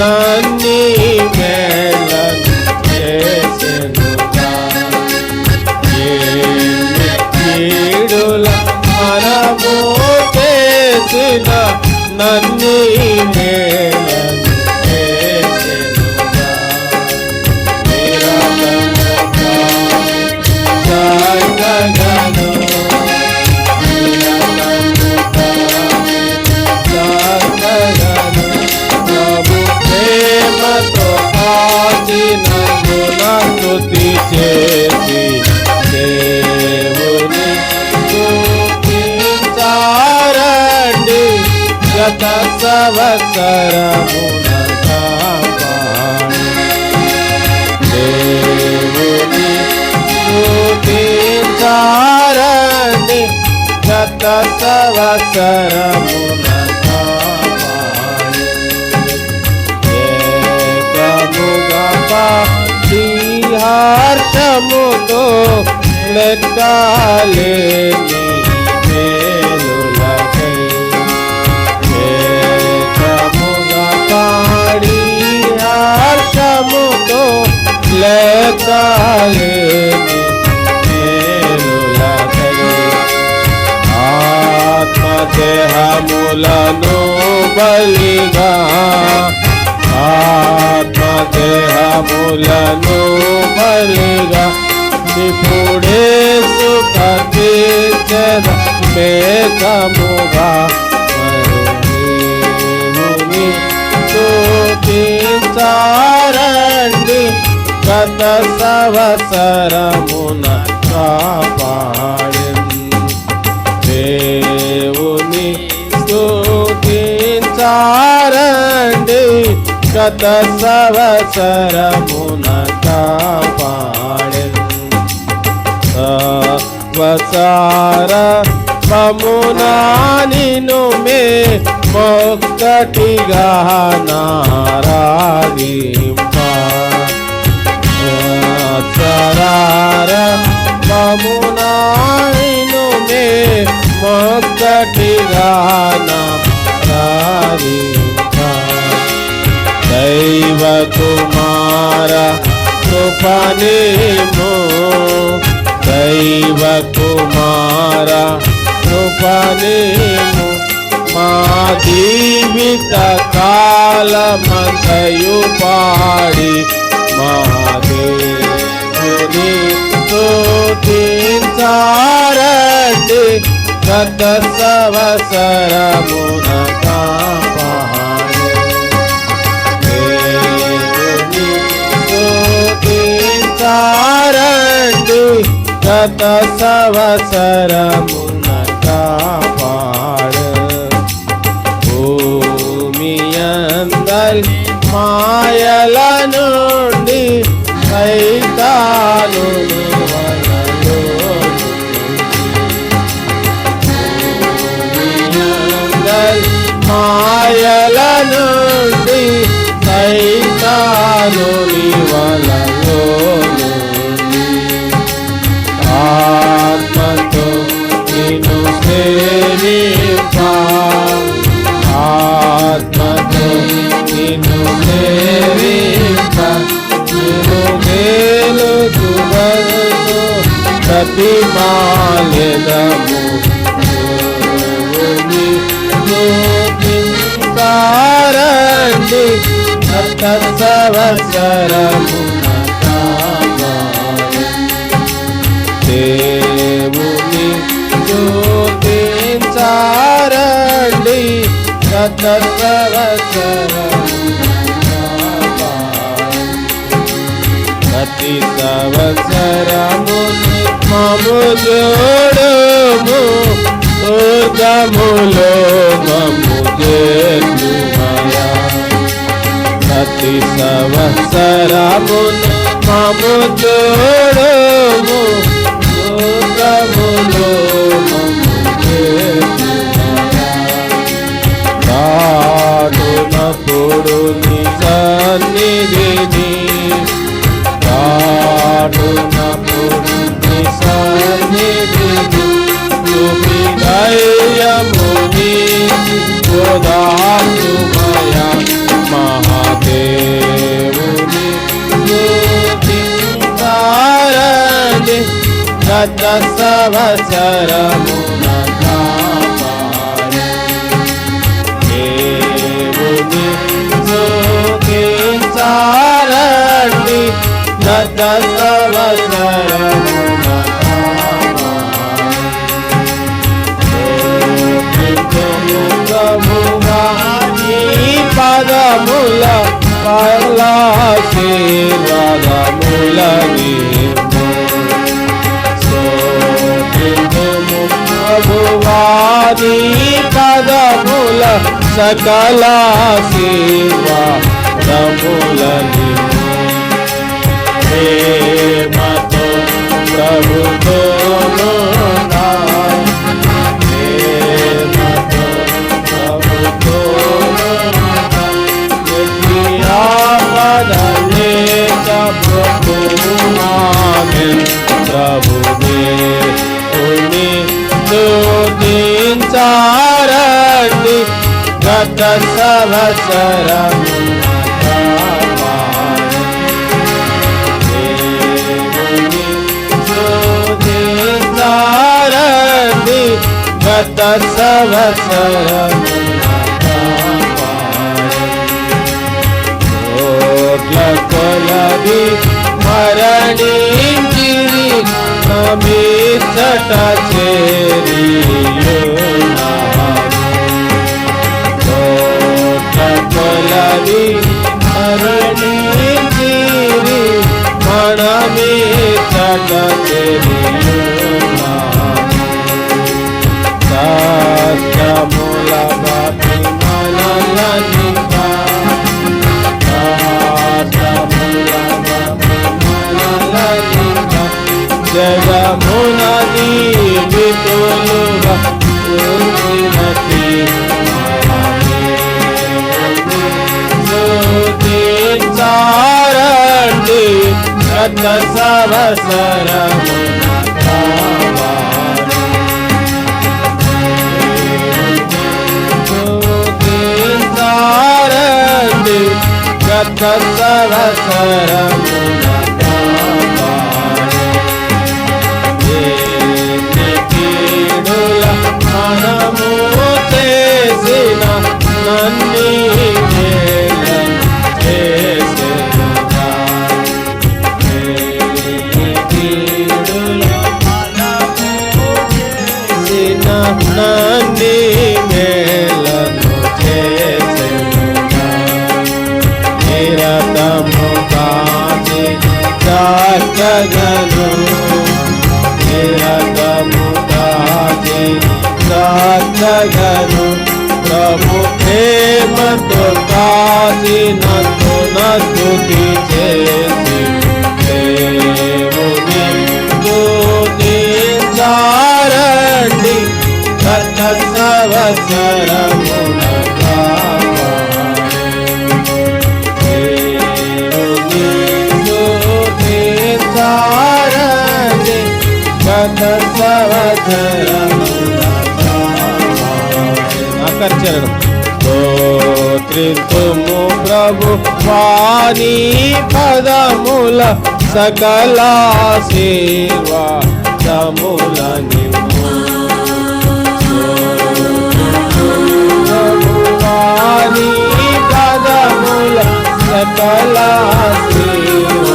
చేసిన గత సంవత్సరమున కాపాడి దేవుని స్తుతించారండి గత హర్షముతో లెక్కలేని మేలులకై ఆత్మదేహములను బలిగా ఆత్మదేహములను బలిగా ఇప్పుడే మేఘముగా సంవత్సరమున కాపాడి దేవుని స్తుతించారండి. గత సంవత్సరమున కాపాడి సంవత్సర మమునా నిను మే మొక్కటిగా నారాగింపా మొక్కటిగా దైవ కుమార కృపనేమో దైవ కుమార కృపనేమో మా. జీవిత కాలమంతయు పాడి మహాదేవుని స్తుతించారండి. గత సంవత్సరమున रतसवसरमुनका पहारे सारण्डि रतसवसरमुनका पार भूमियन्दल् मा సంవత్సరమున కావాలి దేవుని స్తుతించారండి గత ప్రతి సంవత్సరము మము జోడము దుర్గములో మము చేతుమయా ప్రతి సంవత్సరమును మము జోడము దుర్గములో మము చేతుమయా రానునప్పుడు నీ సన్నిధిని గత సంవత్సరమున కాపాడు దేవుని స్తుతించారండి గత సంవత్సరమున పదముల పరలాశీర్వాదముల సకల శివములని ప్రేమతో ప్రభుతో గత కొలది మరణించిరి నమీచట చేరియున్నారు కోట్ల కొలది మరణించిరి మనమీచట చేరియున్నారు జగమునది వితులుగా పూర్తినతి చారండి గత సంవత్సరమున కావాలి స్తుతించారండి నన్ని మేలను చేసెనుగా. నిరతము కాచి సాగను నిరతము కాచి సాగను ప్రభు ప్రేమతో కాచినతో నస్తుతి చేసి దేవుని ఆకర్షణం స్తోత్రింతుము ప్రభు వాణి పదముల సకల సేవా సముల వాణి పదముల సకల సేవా